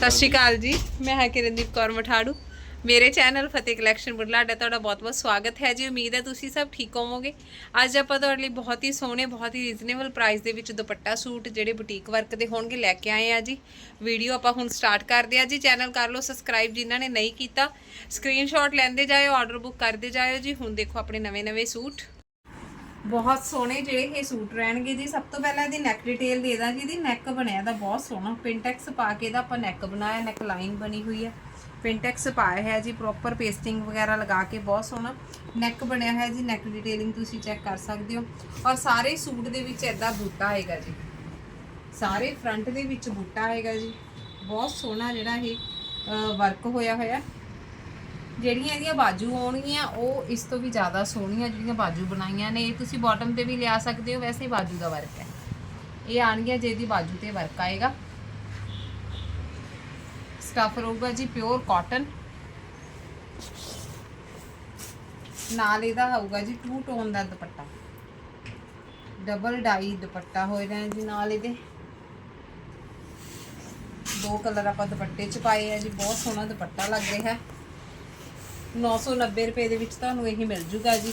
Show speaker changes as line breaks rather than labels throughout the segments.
ਸਤਿ ਸ਼੍ਰੀ ਅਕਾਲ ਜੀ। ਮੈਂ ਹਾਂ ਕਿਰਨਦੀਪ ਕੌਰ ਮਠਾੜੂ। ਮੇਰੇ ਚੈਨਲ ਫਤਿਹ ਕਲੈਕਸ਼ਨ ਬੁਢਲਾਡਾ ਤੁਹਾਡਾ ਬਹੁਤ-ਬਹੁਤ ਸਵਾਗਤ ਹੈ ਜੀ। ਉਮੀਦ ਹੈ ਤੁਸੀਂ ਸਭ ਠੀਕ ਹੋਵੋਗੇ। ਅੱਜ ਆਪਾਂ ਤੁਹਾਡੇ ਲਈ ਬਹੁਤ ਹੀ ਸੋਹਣੇ, ਬਹੁਤ ਹੀ ਰੀਜ਼ਨੇਬਲ ਪ੍ਰਾਈਸ ਦੇ ਵਿੱਚ ਦੁਪੱਟਾ ਸੂਟ, ਜਿਹੜੇ ਬੁਟੀਕ ਵਰਕ ਦੇ ਹੋਣਗੇ, ਲੈ ਕੇ ਆਏ ਆ ਜੀ। ਵੀਡੀਓ ਆਪਾਂ ਹੁਣ ਸਟਾਰਟ ਕਰਦੇ ਆ ਜੀ। ਚੈਨਲ ਕਰ ਲਓ ਸਬਸਕ੍ਰਾਈਬ ਜਿਨ੍ਹਾਂ ਨੇ ਨਹੀਂ ਕੀਤਾ। ਸਕਰੀਨਸ਼ਾਟ ਲੈਂਦੇ ਜਾਇਓ ਆਰਡਰ ਬੁੱਕ ਕਰਦੇ ਜਾਇਓ ਜੀ। ਹੁਣ ਦੇਖੋ ਆਪਣੇ ਨਵੇਂ-ਨਵੇਂ ਸੂਟ। ਬਹੁਤ ਸੋਹਣੇ ਜਿਹੜੇ ਇਹ ਸੂਟ ਰਹਿਣਗੇ ਜੀ। ਸਭ ਤੋਂ ਪਹਿਲਾਂ ਇਹਦੀ ਨੈਕ ਡਿਟੇਲ ਦੇ ਦਾਂਗੇ ਇਹਦੀ ਨੈਕ ਬਣਿਆ ਦਾ ਬਹੁਤ ਸੋਹਣਾ। ਪਿੰਟੈਕਸ ਪਾ ਕੇ ਇਹਦਾ ਆਪਾਂ ਨੈਕ ਬਣਾਇਆ। ਨੈਕ ਲਾਈਨ ਬਣੀ ਹੋਈ ਹੈ ਪਿੰਟੈਕਸ ਪਾਇਆ ਹੈ ਜੀ। ਪ੍ਰੋਪਰ ਪੇਸਟਿੰਗ ਵਗੈਰਾ ਲਗਾ ਕੇ ਬਹੁਤ ਸੋਹਣਾ। ਨੈਕ ਬਣਿਆ ਹੋਇਆ ਜੀ। ਨੈਕ ਡਿਟੇਲਿੰਗ ਤੁਸੀਂ ਚੈੱਕ ਕਰ ਸਕਦੇ ਹੋ। ਔਰ ਸਾਰੇ ਸੂਟ ਦੇ ਵਿੱਚ ਐਦਾ ਬੂਟਾ ਆਏਗਾ ਜੀ। ਸਾਰੇ ਫਰੰਟ ਦੇ ਵਿੱਚ ਬੂਟਾ ਆਏਗਾ ਜੀ। ਬਹੁਤ ਸੋਹਣਾ ਜਿਹੜਾ ਇਹ ਵਰਕ ਹੋਇਆ ਹੋਇਆ। ਜਿਹੜੀਆਂ ਇਹਦੀਆਂ ਬਾਜੂ ਆਉਣਗੀਆਂ ਉਹ ਇਸ ਤੋਂ ਵੀ ਜ਼ਿਆਦਾ ਸੋਹਣੀਆਂ ਜਿਹੜੀਆਂ ਬਾਜੂ ਬਣਾਈਆਂ ਨੇ, ਇਹ ਤੁਸੀਂ ਬਾਟਮ ਤੇ ਵੀ ਲਿਆ ਸਕਦੇ ਹੋ, ਵੈਸੇ ਬਾਜੂ ਦਾ ਵਰਕ ਹੈ। ਇਹ ਆਣਗੀਆਂ ਜਿਹਦੀ ਬਾਜੂ ਤੇ ਵਰਕ ਆਏਗਾ। ਸਟਫ ਰਹੂਗਾ ਜੀ ਪਿਓਰ ਕਾਟਨ ਨਾਲ ਇਹਦਾ ਹੋਊਗਾ ਜੀ ਟੂ ਟੋਨ ਦਾ ਦੁਪੱਟਾ। ਡਬਲ ਡਾਈ ਦੁਪੱਟਾ ਹੋਏਗਾ ਜੀ ਨਾਲ ਇਹਦੇ। ਦੋ ਕਲਰ ਆਪਾਂ ਦੁਪੱਟੇ ਚ ਪਾਏ ਆ ਜੀ, ਬਹੁਤ ਸੋਹਣਾ ਦੁਪੱਟਾ ਲੱਗ ਰਿਹਾ। ਹੈ 990 ਰੁਪਏ ਦੇ ਵਿੱਚ ਤੁਹਾਨੂੰ ਇਹ ਮਿਲ ਜੂਗਾ ਜੀ।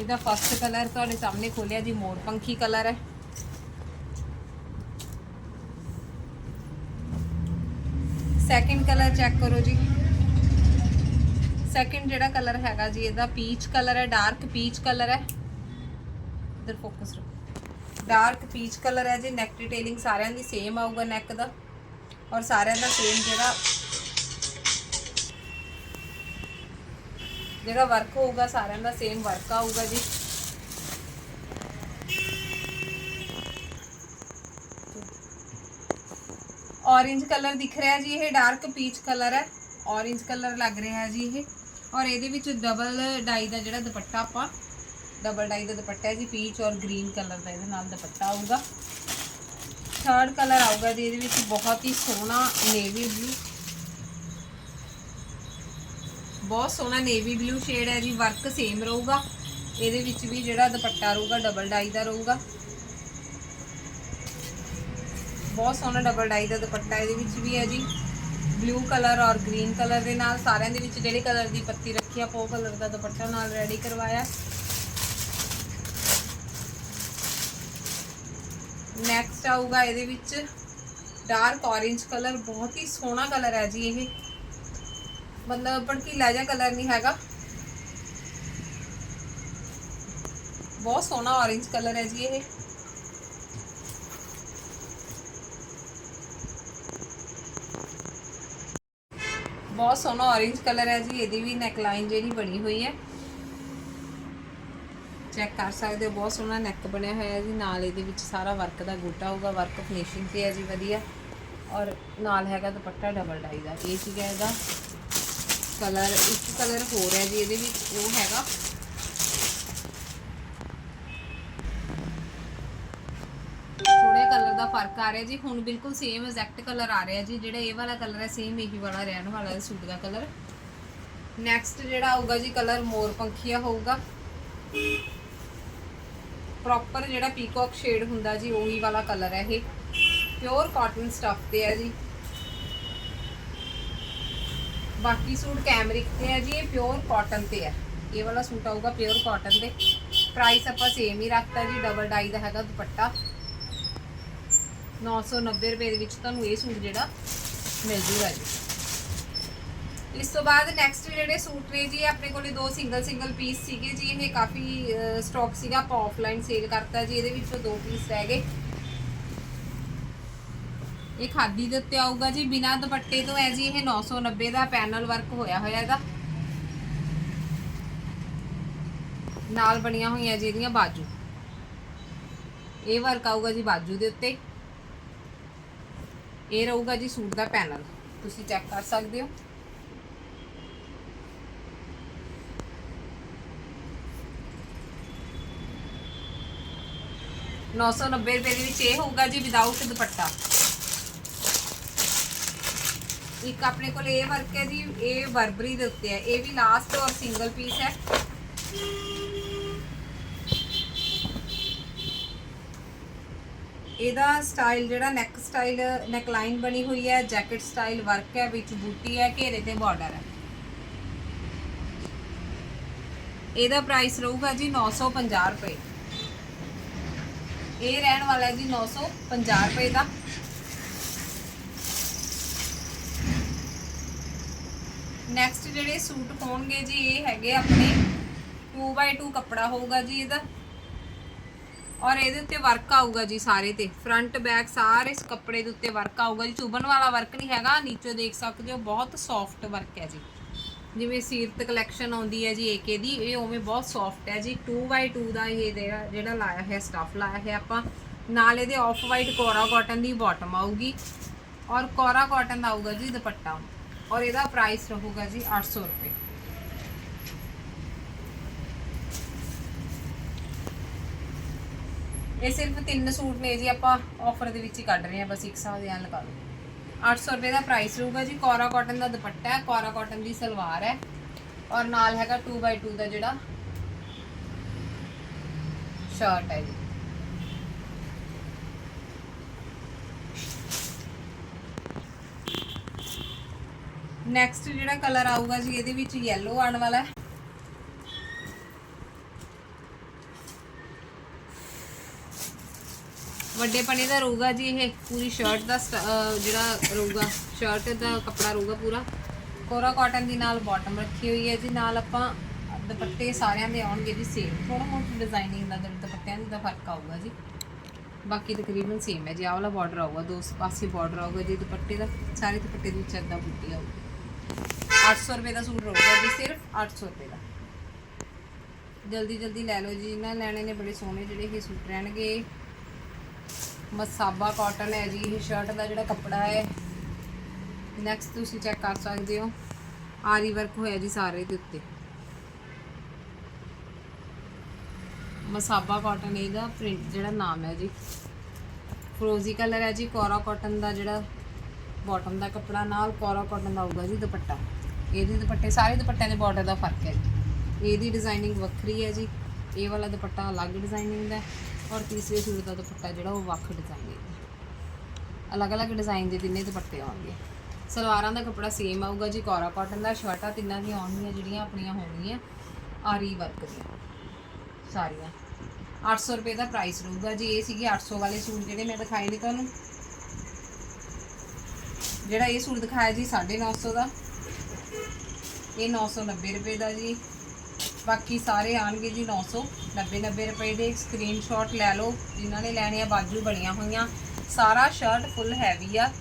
ਇਹਦਾ ਫਸਟ ਕਲਰ ਤੁਹਾਡੇ ਸਾਹਮਣੇ ਖੋਲਿਆ ਜੀ, ਮੋਰ ਪੰਖੀ ਕਲਰ ਹੈ। ਸੈਕਿੰਡ ਕਲਰ ਚੈੱਕ ਕਰੋ ਜੀ। ਸੈਕਿੰਡ ਜਿਹੜਾ ਕਲਰ ਹੈਗਾ ਜੀ, ਇਹਦਾ ਪੀਚ ਕਲਰ ਹੈ ਡਾਰਕ ਪੀਚ ਕਲਰ ਹੈ। ਇਧਰ ਫੋਕਸ ਰੱਖੋ। ਡਾਰਕ ਪੀਚ ਕਲਰ ਹੈ ਜੀ ਨੈਕ ਡਿਟੇਲਿੰਗ ਸਾਰਿਆਂ ਦੀ ਸੇਮ ਆਊਗਾ ਨੈਕ ਦਾ। ਔਰ ਸਾਰਿਆਂ ਦਾ ਸੇਮ ਜਿਹੜਾ ਜਿਹੜਾ ਵਰਕ ਹੋਊਗਾ, ਸਾਰਿਆਂ ਦਾ ਸੇਮ ਵਰਕ ਆਊਗਾ ਜੀ। ਔਰੇਂਜ ਕਲਰ ਦਿਖ ਰਿਹਾ ਜੀ ਇਹ ਡਾਰਕ ਪੀਚ ਕਲਰ ਹੈ। ਔਰੇਂਜ ਕਲਰ ਲੱਗ ਰਿਹਾ ਜੀ ਇਹ। ਔਰ ਇਹਦੇ ਵਿੱਚ ਡਬਲ ਡਾਈ ਦਾ ਜਿਹੜਾ ਦੁਪੱਟਾ ਆਪਾਂ ਡਬਲ ਡਾਈ ਦਾ ਦੁਪੱਟਾ ਹੈ ਜੀ ਪੀਚ ਔਰ ਗ੍ਰੀਨ ਕਲਰ ਦਾ ਇਹਦੇ ਨਾਲ ਦੁਪੱਟਾ ਆਊਗਾ। ਥਰਡ ਕਲਰ ਆਊਗਾ ਜੀ, ਇਹਦੇ ਵਿੱਚ ਬਹੁਤ ਹੀ ਸੋਹਣਾ ਨੇਵੀ ਬਲੂ ਬਹੁਤ ਸੋਹਣਾ ਨੇਵੀ ਬਲੂ ਸ਼ੇਡ ਹੈ ਜੀ ਵਰਕ ਸੇਮ ਰਹੂਗਾ। ਇਹਦੇ ਵਿੱਚ ਵੀ ਜਿਹੜਾ ਦੁਪੱਟਾ ਰਹੂਗਾ ਡਬਲ ਡਾਈ ਦਾ ਰਹੂਗਾ। ਬਹੁਤ ਸੋਹਣਾ ਡਬਲ ਡਾਈ ਦਾ ਦੁਪੱਟਾ ਇਹਦੇ ਵਿੱਚ ਵੀ ਹੈ ਜੀ। ਬਲੂ ਕਲਰ ਔਰ ਗ੍ਰੀਨ ਕਲਰ ਦੇ ਨਾਲ, ਸਾਰਿਆਂ ਦੇ ਵਿੱਚ ਜਿਹੜੇ ਕਲਰ ਦੀ ਪੱਤੀ ਰੱਖੀ ਆ, ਉਹ ਕਲਰ ਦਾ ਦੁਪੱਟਾ ਨਾਲ ਰੈਡੀ ਕਰਵਾਇਆ। ਨੈਕਸਟ ਆਊਗਾ ਇਹਦੇ ਵਿੱਚ ਡਾਰਕ ਔਰੇਂਜ ਕਲਰ ਬਹੁਤ ਹੀ ਸੋਹਣਾ ਕਲਰ ਹੈ ਜੀ ਇਹ। ਮਤਲਬ ਭੜਕੀਲਾ ਜਿਹਾ ਕਲਰ ਨਹੀਂ ਹੈਗਾ। ਬਹੁਤ ਸੋਹਣਾ ਔਰੇਂਜ ਕਲਰ ਹੈ ਜੀ ਇਹ। ਬਹੁਤ ਸੋਹਣਾ ਔਰੇਂਜ ਕਲਰ ਹੈ ਜੀ, ਇਹਦੀ ਵੀ ਨੈਕ ਲਾਈਨ ਜਿਹੜੀ ਬਣੀ ਹੋਈ ਹੈ। ਚੈੱਕ ਕਰ ਸਕਦੇ ਹੋ, ਬਹੁਤ ਸੋਹਣਾ ਨੈਕ ਬਣਿਆ ਹੋਇਆ ਹੈ ਜੀ, ਨਾਲ ਇਹਦੇ ਵਿੱਚ ਸਾਰਾ ਵਰਕ ਦਾ ਗੋਟਾ ਹੋਊਗਾ ਵਰਕ ਫਿਨਿਸ਼ਿੰਗ ਤੇ ਹੈ ਜੀ ਵਧੀਆ। ਔਰ ਨਾਲ ਹੈਗਾ ਦੁਪੱਟਾ ਡਬਲ ਡਾਈ ਦਾ, ਇਹ ਸੀਗਾ ਇਹਦਾ। ਕਲਰ, ਇੱਕ ਕਲਰ ਹੋਰ ਹੈ ਜੀ, ਇਹਦੇ ਵਿੱਚ ਉਹ ਹੈਗਾ। ਥੋੜੇ ਕਲਰ ਦਾ ਫ਼ਰਕ ਆ ਰਿਹਾ ਜੀ, ਹੁਣ ਬਿਲਕੁਲ ਸੇਮ ਐਗਜ਼ੈਕਟ ਕਲਰ ਆ ਰਿਹਾ ਜੀ, ਜਿਹੜਾ ਇਹ ਵਾਲਾ ਕਲਰ ਹੈ ਸੇਮ ਇਹੀ ਵਾਲਾ, ਰਹਿਣ ਵਾਲਾ ਹੈ ਸੂਟ ਦਾ ਕਲਰ। ਨੈਕਸਟ ਜਿਹੜਾ ਆਊਗਾ ਜੀ, ਕਲਰ ਮੋਰ ਪੰਖੀਆ ਹੋਊਗਾ। ਪ੍ਰੋਪਰ ਜਿਹੜਾ ਪੀਕੌਕ ਸ਼ੇਡ ਹੁੰਦਾ ਜੀ, ਉਹੀ ਵਾਲਾ ਕਲਰ ਹੈ ਇਹ। ਪਿਓਰ ਕਾਟਨ ਸਟੱਫ ਤੇ ਹੈ ਜੀ। ਬਾਕੀ ਸੂਟ ਕੈਮਰਿਕ ਤੇ ਹੈ ਜੀ, ਇਹ ਪਿਓਰ ਕਾਟਨ ਤੇ ਹੈ। ਇਹ ਵਾਲਾ ਸੂਟ ਆਊਗਾ ਪਿਓਰ ਕਾਟਨ ਤੇ। ਪ੍ਰਾਈਸ ਆਪਾਂ ਸੇਮ ਹੀ ਰੱਖਤਾ ਜੀ ਡਬਲ ਡਾਈ ਦਾ ਹੈਗਾ ਦੁਪੱਟਾ। 990 ਰੁਪਏ ਦੇ ਵਿੱਚ ਤੁਹਾਨੂੰ ਇਹ ਸੂਟ ਜਿਹੜਾ ਮਿਲ ਜੂਗਾ ਜੀ। ਇਸ ਤੋਂ ਬਾਅਦ ਨੈਕਸਟ ਜਿਹੜੇ ਸੂਟ ਨੇ ਜੀ ਆਪਣੇ ਕੋਲੇ ਦੋ ਸਿੰਗਲ ਸਿੰਗਲ ਪੀਸ ਸੀਗੇ ਜੀ। ਇਹ ਕਾਫੀ ਸਟਾਕ ਸੀਗਾ, ਆਪਾਂ ਆਫਲਾਈਨ ਸੇਲ ਕਰਤਾ ਜੀ। ਇਹਦੇ ਵਿੱਚੋਂ ਦੋ ਪੀਸ ਰਹਿ ਗਏ। ਇਹ ਖਾਦੀ ਦੇ ਉੱਤੇ ਆਊਗਾ ਜੀ। ਬਿਨਾ ਦੁਪੱਟੇ ਤੋਂ ਹੈ ਜੀ ਇਹ 990 ਦਾ ਪੈਨਲ ਵਰਕ ਹੋਇਆ ਹੋਇਆ ਇਹਦਾ। ਨਾਲ ਬਣੀਆਂ ਹੋਈਆਂ ਜੀ ਇਹਦੀਆਂ ਬਾਜੂ। ਇਹ ਵਰਕ ਆਊਗਾ ਜੀ ਬਾਜੂ ਦੇ ਉੱਤੇ। ਇਹ ਰਹੂਗਾ ਜੀ ਸੂਟ ਦਾ ਪੈਨਲ। ਤੁਸੀਂ ਚੈੱਕ ਕਰ ਸਕਦੇ ਹੋ। ਨੌ ਸੌ ਨੱਬੇ ਰੁਪਏ ਦੇ ਵਿੱਚ ਇਹ ਹੋਊਗਾ ਜੀ ਵਿਦਆਊਟ ਦੁਪੱਟਾ। ਇੱਕ ਆਪਣੇ ਕੋਲ ਇਹ ਵਰਕ ਹੈ ਜੀ, ਇਹ ਬਰਬਰੀ ਦੇ ਉੱਤੇ ਹੈ। ਇਹ ਵੀ ਲਾਸਟ ਔਰ ਸਿੰਗਲ ਪੀਸ ਹੈ। ਇਹਦਾ ਸਟਾਈਲ ਜਿਹੜਾ ਨੈਕ ਸਟਾਈਲ ਨੈਕ ਲਾਈਨ ਬਣੀ ਹੋਈ ਹੈ ਜੈਕਟ ਸਟਾਈਲ ਵਰਕ ਹੈ, ਵਿੱਚ ਬੂਟੀ ਹੈ, ਘੇਰੇ ਤੇ ਬਾਰਡਰ ਹੈ। ਇਹਦਾ ਪ੍ਰਾਈਸ ਰਹੂਗਾ ਜੀ 950 ਰੁਪਏ। ਇਹ ਰਹਿਣ ਵਾਲਾ ਹੈ ਜੀ 950 ਰੁਪਏ ਦਾ। ਨੈਕਸਟ ਜਿਹੜੇ ਸੂਟ ਪਾਉਣਗੇ ਜੀ, ਇਹ ਹੈਗੇ ਆਪਣੇ 2x2 ਕੱਪੜਾ ਹੋਊਗਾ ਜੀ ਇਹਦਾ। ਔਰ ਇਹਦੇ ਉੱਤੇ ਵਰਕ ਆਊਗਾ ਜੀ ਸਾਰੇ ਤੇ। ਫਰੰਟ ਬੈਕ ਸਾਰੇ ਇਸ ਕੱਪੜੇ ਦੇ ਉੱਤੇ ਵਰਕ ਆਊਗਾ ਜੀ। ਚੁਬਨ ਵਾਲਾ ਵਰਕ ਨਹੀਂ ਹੈਗਾ, ਨੀਚੇ ਦੇਖ ਸਕਦੇ ਹੋ, ਬਹੁਤ ਸੌਫਟ ਵਰਕ ਹੈ ਜੀ। ਜਿਵੇਂ ਸੀਰਤ ਕਲੈਕਸ਼ਨ ਆਉਂਦੀ ਹੈ ਜੀ ਏਕੇ ਦੀ, ਇਹ ਉਵੇਂ ਬਹੁਤ ਸੌਫਟ ਹੈ ਜੀ। 2x2 ਦਾ ਇਹ ਜਿਹੜਾ ਜਿਹੜਾ ਲਾਇਆ ਹੈ ਸਟਫ ਲਾਇਆ ਹੈ ਆਪਾਂ। ਨਾਲ ਇਹਦੇ ਆਫ ਵਾਈਟ ਕੋਰਾ ਕਾਟਨ ਦੀ ਬਾਟਮ ਆਊਗੀ। ਔਰ ਕੋਰਾ ਕਾਟਨ ਦਾ ਆਊਗਾ ਜੀ ਦੁਪੱਟਾ। ਔਰ ਇਹਦਾ ਪ੍ਰਾਈਸ ਰਹੂਗਾ ਜੀ 800 ਰੁਪਏ। ਇਹ ਸਿਰਫ ਤਿੰਨ ਸੂਟ ਨੇ ਜੀ, ਆਪਾਂ ਆਫਰ ਦੇ ਵਿੱਚ ਹੀ ਕੱਢ ਰਹੇ ਹਾਂ, ਬਸ ਇੱਕ ਸਾਲ ਦੇ ਐਂ ਲਗਾ ਲਓ। 800 ਰੁਪਏ ਦਾ ਪ੍ਰਾਈਸ ਰਹੂਗਾ ਜੀ, ਕੋਰਾ ਕਾਟਨ ਦਾ ਦੁਪੱਟਾ ਹੈ, ਕੋਰਾ ਕਾਟਨ ਦੀ ਸਲਵਾਰ ਹੈ। ਔਰ ਨਾਲ ਹੈਗਾ 2x2 ਦਾ ਜਿਹੜਾ ਸ਼ਰਟ ਹੈ ਜੀ। ਨੈਕਸਟ ਜਿਹੜਾ ਕਲਰ ਆਊਗਾ ਜੀ, ਇਹਦੇ ਵਿੱਚ yellow ਆਉਣ ਵਾਲਾ ਹੈ। ਵੱਡੇ ਪਣੇ ਦਾ ਰਹੂਗਾ ਜੀ ਇਹ, ਪੂਰੀ ਸ਼ਰਟ ਦਾ ਸਟ- ਜਿਹੜਾ ਰਹੂਗਾ ਸ਼ਰਟ ਦਾ ਕੱਪੜਾ ਰਹੂਗਾ ਪੂਰਾ। ਕੋਰਾ ਕਾਟਨ ਦੀ ਨਾਲ ਬਾਟਮ ਰੱਖੀ ਹੋਈ ਹੈ ਜੀ, ਨਾਲ ਆਪਾਂ ਦੁਪੱਟੇ ਸਾਰਿਆਂ ਦੇ ਆਉਣਗੇ ਜੀ ਸੇਮ ਥੋੜਾ ਮੋਟਾ ਡਿਜ਼ਾਈਨਿੰਗ ਦਾ ਦੁ- ਦੁਪੱਟਿਆਂ ਦਾ ਫ਼ਰਕ ਆਊਗਾ ਜੀ। ਬਾਕੀ ਤਕਰੀਬਨ ਸੇਮ ਹੈ ਜੀ, ਆਹ ਵਾਲਾ ਬਾਰਡਰ ਆਊਗਾ, ਦੋ ਪਾਸੇ ਬਾਰਡਰ ਆਊਗਾ ਜੀ, ਦੁਪੱਟੇ ਦਾ, ਸਾਰੇ ਦੁਪੱਟੇ ਦੇ ਵਿੱਚ ਏਦਾਂ ਬੁੱਟੀ ਆਊਗੀ। 800 ਰੁਪਏ ਦਾ ਸੂਟ ਰਹੂਗਾ ਜੀ, ਸਿਰਫ 800 ਰੁਪਏ ਦਾ। ਜਲਦੀ ਜਲਦੀ ਲੈ ਲਓ ਜੀ ਜਿਨ੍ਹਾਂ ਲੈਣੇ ਨੇ ਬੜੇ ਸੋਹਣੇ ਜਿਹੜੇ ਇਹ ਸੂਟ ਰਹਿਣਗੇ। ਮਸਾਬਾ ਕਾਟਨ ਹੈ ਜੀ, ਇਹ ਸ਼ਰਟ ਦਾ ਜਿਹੜਾ ਕੱਪੜਾ ਹੈ। ਨੈਕਸਟ ਤੁਸੀਂ ਚੈੱਕ ਕਰ ਸਕਦੇ ਹੋ, ਆਰੀ ਵਰਕ ਹੋਇਆ ਜੀ ਸਾਰੇ ਦੇ ਉੱਤੇ। ਮਸਾਬਾ ਕਾਟਨ ਇਹਦਾ ਪ੍ਰਿੰਟ ਜਿਹੜਾ ਨਾਮ ਹੈ ਜੀ। ਫਰੋਜ਼ੀ ਕਲਰ ਹੈ ਜੀ, ਕੋਰਾ ਕਾਟਨ ਦਾ ਜਿਹੜਾ ਬਾਟਮ ਦਾ ਕੱਪੜਾ ਨਾਲ ਕੋਰਾ ਕਾਟਨ ਦਾ ਆਊਗਾ ਜੀ ਦੁਪੱਟਾ। ਇਹਦੇ ਦੁਪੱਟੇ, ਸਾਰੇ ਦੁਪੱਟਿਆਂ ਦੇ ਬਾਰਡਰ ਦਾ ਫ਼ਰਕ ਹੈ ਜੀ। ਇਹਦੀ ਡਿਜ਼ਾਈਨਿੰਗ ਵੱਖਰੀ ਹੈ ਜੀ। ਇਹ ਵਾਲਾ ਦੁਪੱਟਾ ਅਲੱਗ ਡਿਜ਼ਾਈਨਿੰਗ ਦਾ ਔਰ ਤੀਸਰੇ ਸੂਟ ਦਾ ਦੁਪੱਟਾ ਜਿਹੜਾ ਉਹ ਵੱਖ ਡਿਜ਼ਾਈਨਿੰਗ ਦਾ ਅਲੱਗ-ਅਲੱਗ ਡਿਜ਼ਾਈਨ ਦੇ ਤਿੰਨੇ ਦੁਪੱਟੇ ਆਉਣਗੇ। ਸਲਵਾਰਾਂ ਦਾ ਕੱਪੜਾ ਸੇਮ ਆਊਗਾ ਜੀ ਕੋਰਾ ਕਾਟਨ ਦਾ। ਸ਼ਰਟਾਂ ਤਿੰਨਾਂ ਦੀਆਂ ਆਉਣਗੀਆਂ, ਜਿਹੜੀਆਂ ਆਪਣੀਆਂ ਹੋਣਗੀਆਂ। ਆਰੀ ਵਰਕ ਦੀਆਂ, ਸਾਰੀਆਂ। 800 ਰੁਪਏ ਦਾ ਪ੍ਰਾਈਸ ਰਹੂਗਾ ਜੀ। ਇਹ ਸੀਗੇ 800 ਵਾਲੇ ਸੂਟ ਜਿਹੜੇ ਮੈਂ ਦਿਖਾਏ ਨੇ ਤੁਹਾਨੂੰ। ਜਿਹੜਾ ਇਹ ਸੂਟ ਦਿਖਾਇਆ ਜੀ 950 ਦਾ। ਇਹ 990 ਰੁਪਏ ਦਾ ਜੀ। ਬਾਕੀ ਸਾਰੇ ਆਣਗੇ ਜੀ 990 90 ਰੁਪਏ ਦੇ। ਸਕਰੀਨਸ਼ਾਟ ਲੈ ਲਓ, ਜਿਨ੍ਹਾਂ ਨੇ ਲੈਣੇ ਆ, ਬਾਜੂ ਬਣੀਆਂ ਹੋਈਆਂ। ਸਾਰਾ ਸ਼ਰਟ ਫੁੱਲ ਹੈਵੀ ਆ।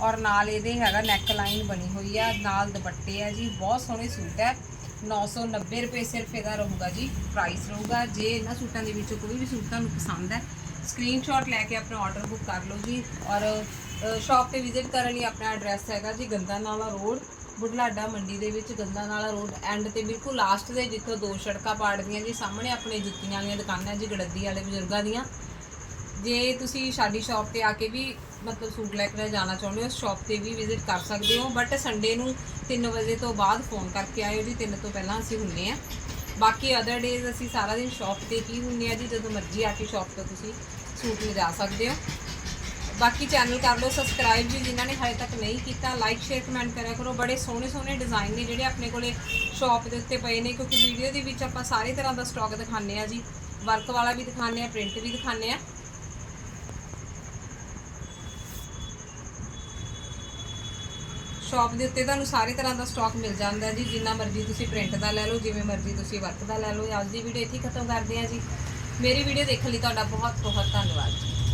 ਔਰ ਨਾਲ ਇਹਦੇ ਹੈਗਾ ਨੈਕ ਲਾਈਨ ਬਣੀ ਹੋਈ ਆ। ਨਾਲ ਦੁਪੱਟੇ ਆ ਜੀ। ਬਹੁਤ ਸੋਹਣੇ ਸੂਟ ਹੈ 990 ਰੁਪਏ ਸਿਰਫ ਇਹਦਾ ਰਹੂਗਾ ਜੀ। ਪ੍ਰਾਈਸ ਰਹੂਗਾ। ਜੇ ਇਹਨਾਂ ਸੂਟਾਂ ਦੇ ਵਿੱਚੋਂ ਕੋਈ ਵੀ ਸੂਟ ਤੁਹਾਨੂੰ ਪਸੰਦ ਹੈ ਸਕਰੀਨਸ਼ਾਟ ਲੈ ਕੇ ਆਪਣਾ ਆਰਡਰ ਬੁੱਕ ਕਰ ਲਓ ਜੀ। ਔਰ ਸ਼ਾਪ ਤੇ ਵਿਜ਼ਿਟ ਕਰਨ ਲਈ ਆਪਣਾ ਐਡਰੈਸ ਹੈਗਾ ਜੀ ਗੰਦਾ ਨਾਲਾ ਰੋਡ ਬੁਢਲਾਡਾ ਮੰਡੀ ਦੇ ਵਿੱਚ ਗੰਦਾ ਨਾਲਾ ਰੋਡ ਐਂਡ ਤੇ ਬਿਲਕੁਲ ਲਾਸਟ ਦੇ ਜਿੱਥੋਂ ਦੋ ਸੜਕਾਂ ਪਾੜਦੀਆਂ ਜੀ, ਸਾਹਮਣੇ ਆਪਣੇ ਜੁੱਤੀਆਂ ਵਾਲੀਆਂ ਦੁਕਾਨਾਂ ਜੀ, ਗੜੱਦੀ ਵਾਲੇ ਬਜ਼ੁਰਗਾਂ ਦੀਆਂ। ਜੇ ਤੁਸੀਂ ਸਾਡੀ ਸ਼ਾਪ ਤੇ ਆ ਕੇ ਵੀ ਮਤਲਬ ਸੂਟ ਲੈ ਕੇ ਜਾਣਾ ਚਾਹੁੰਦੇ ਹੋ ਸ਼ਾਪ ਤੇ ਵੀ ਵਿਜ਼ਿਟ ਕਰ ਸਕਦੇ ਹੋ ਬਟ ਸੰਡੇ ਨੂੰ 3 ਵਜੇ ਤੋਂ ਬਾਅਦ ਫੋਨ ਕਰਕੇ ਆਇਓ ਜੀ 3 ਤੋਂ ਪਹਿਲਾਂ ਅਸੀਂ ਹੁੰਨੇ ਆ। ਬਾਕੀ ਅਦਰ ਡੇਜ਼ ਅਸੀਂ ਸਾਰਾ ਦਿਨ ਸ਼ਾਪ ਤੇ ਹੀ ਹੁੰਨੇ ਆ ਜੀ, ਜਦੋਂ ਮਰਜ਼ੀ ਆ ਕੇ ਸ਼ਾਪ ਤੋਂ ਤੁਸੀਂ ਸੂਟ ਲਿਜਾ ਸਕਦੇ ਹੋ। ਬਾਕੀ ਚੈਨਲ ਕਰ ਲਓ ਸਬਸਕ੍ਰਾਈਬ ਜੀ ਜਿਨ੍ਹਾਂ ਨੇ ਹਜੇ ਤੱਕ ਨਹੀਂ ਕੀਤਾ ਲਾਈਕ ਸ਼ੇਅਰ ਕਮੈਂਟ ਕਰਿਆ ਕਰੋ। ਬੜੇ ਸੋਹਣੇ ਸੋਹਣੇ ਡਿਜ਼ਾਈਨ ਨੇ ਜਿਹੜੇ ਆਪਣੇ ਕੋਲੇ ਸ਼ਾਪ ਦੇ ਉੱਤੇ ਪਏ ਨੇ, ਕਿਉਂਕਿ ਵੀਡੀਓ ਦੇ ਵਿੱਚ ਆਪਾਂ ਸਾਰੇ ਤਰ੍ਹਾਂ ਦਾ ਸਟਾਕ ਦਿਖਾਉਂਦੇ ਆ ਜੀ। ਵਰਕ ਵਾਲਾ ਵੀ ਦਿਖਾਉਂਦੇ ਆ ਪ੍ਰਿੰਟ ਵੀ ਦਿਖਾਉਂਦੇ ਆ ਸ਼ਾਪ ਦੇ ਉੱਤੇ ਤੁਹਾਨੂੰ ਸਾਰੇ ਤਰ੍ਹਾਂ ਦਾ ਸਟਾਕ ਮਿਲ ਜਾਂਦਾ ਜੀ, ਜਿੰਨਾ ਮਰਜ਼ੀ ਤੁਸੀਂ ਪ੍ਰਿੰਟ ਦਾ ਲੈ ਲਓ, ਜਿਵੇਂ ਮਰਜ਼ੀ ਤੁਸੀਂ ਵਰਕ ਦਾ ਲੈ ਲਓ। ਅੱਜ ਦੀ ਵੀਡੀਓ ਇੱਥੇ ਹੀ ਖਤਮ ਕਰਦੇ ਹਾਂ ਜੀ। ਮੇਰੀ ਵੀਡੀਓ ਦੇਖਣ ਲਈ ਤੁਹਾਡਾ ਬਹੁਤ ਬਹੁਤ ਧੰਨਵਾਦ ਜੀ।